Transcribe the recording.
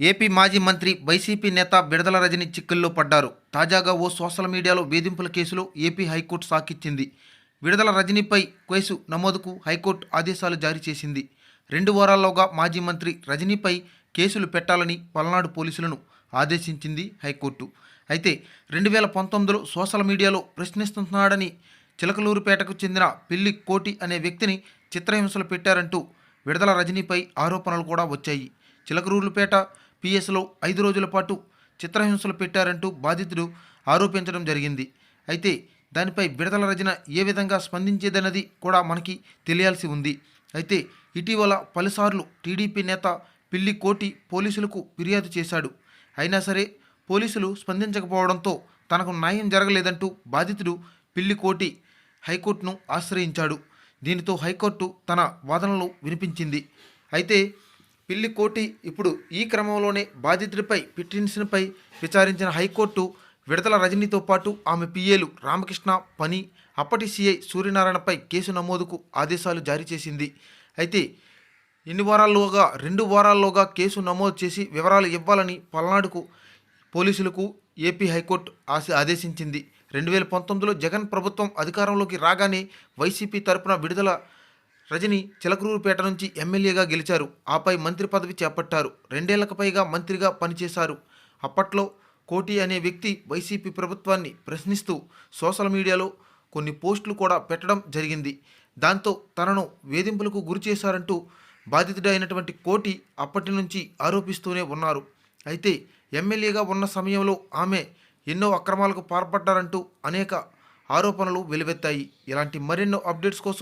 AP మాజీ మంత్రి YCP నేత బిడదల రజని చిక్కుల్లో పడ్డారు. తాజాగా ఓ సోషల్ మీడియాలో వేధింపుల కేసులో ఏపీ హైకోర్టు సాకిచ్చింది. విడుదల రజనీపై కేసు నమోదుకు హైకోర్టు ఆదేశాలు జారీ చేసింది. రెండు వారాల్లోగా మాజీ మంత్రి రజనీపై కేసులు పెట్టాలని పల్నాడు పోలీసులను ఆదేశించింది హైకోర్టు. అయితే రెండు వేల పంతొమ్మిదిలో సోషల్ మీడియాలో ప్రశ్నిస్తున్నాడని చిలకలూరుపేటకు చెందిన పిల్లి కోటి అనే వ్యక్తిని చిత్రహింసలు పెట్టారంటూ విడుదల రజనీపై ఆరోపణలు కూడా వచ్చాయి. చిలకలూరుపేట పిఎస్లో ఐదు రోజుల పాటు చిత్రహింసలు పెట్టారంటూ బాధితుడు ఆరోపించడం జరిగింది. అయితే దానిపై విడతల రచన ఏ విధంగా స్పందించేదన్నది కూడా మనకి తెలియాల్సి ఉంది. అయితే ఇటీవల పలుసార్లు టీడీపీ నేత పిల్లి కోటి పోలీసులకు ఫిర్యాదు చేశాడు. అయినా సరే పోలీసులు స్పందించకపోవడంతో తనకు న్యాయం జరగలేదంటూ బాధితుడు పిల్లి కోటి హైకోర్టును ఆశ్రయించాడు. దీనితో హైకోర్టు తన వాదనలు వినిపించింది. అయితే పిల్లి కోటి ఇప్పుడు ఈ క్రమంలోనే బాధితుడిపై పిటిషన్పై విచారించిన హైకోర్టు విడతల రజనీతో పాటు ఆమె పిఏలు రామకృష్ణ పని అప్పటి సీఐ సూర్యనారాయణపై కేసు నమోదుకు ఆదేశాలు జారీ చేసింది. అయితే ఎన్ని వారాల్లోగా రెండు వారాల్లోగా కేసు నమోదు చేసి వివరాలు ఇవ్వాలని పల్నాడుకు పోలీసులకు ఏపీ హైకోర్టు ఆశ ఆదేశించింది. రెండు వేల పంతొమ్మిదిలో జగన్ ప్రభుత్వం అధికారంలోకి రాగానే వైసీపీ తరపున విడుదల రజని చిలకరూరుపేట నుంచి ఎమ్మెల్యేగా గెలిచారు. ఆపై మంత్రి పదవి చేపట్టారు. రెండేళ్ళకు పైగా మంత్రిగా పనిచేశారు. అప్పట్లో కోటి అనే వ్యక్తి వైసీపీ ప్రభుత్వాన్ని ప్రశ్నిస్తూ సోషల్ మీడియాలో కొన్ని పోస్టులు కూడా పెట్టడం జరిగింది. దాంతో తనను వేధింపులకు గురి చేశారంటూ బాధితుడైనటువంటి కోటి అప్పటి నుంచి ఆరోపిస్తూనే ఉన్నారు. అయితే ఎమ్మెల్యేగా ఉన్న సమయంలో ఆమె ఎన్నో అక్రమాలకు పాల్పడ్డారంటూ అనేక ఆరోపణలు వెలువెత్తాయి. ఇలాంటి మరెన్నో అప్డేట్స్ కోసం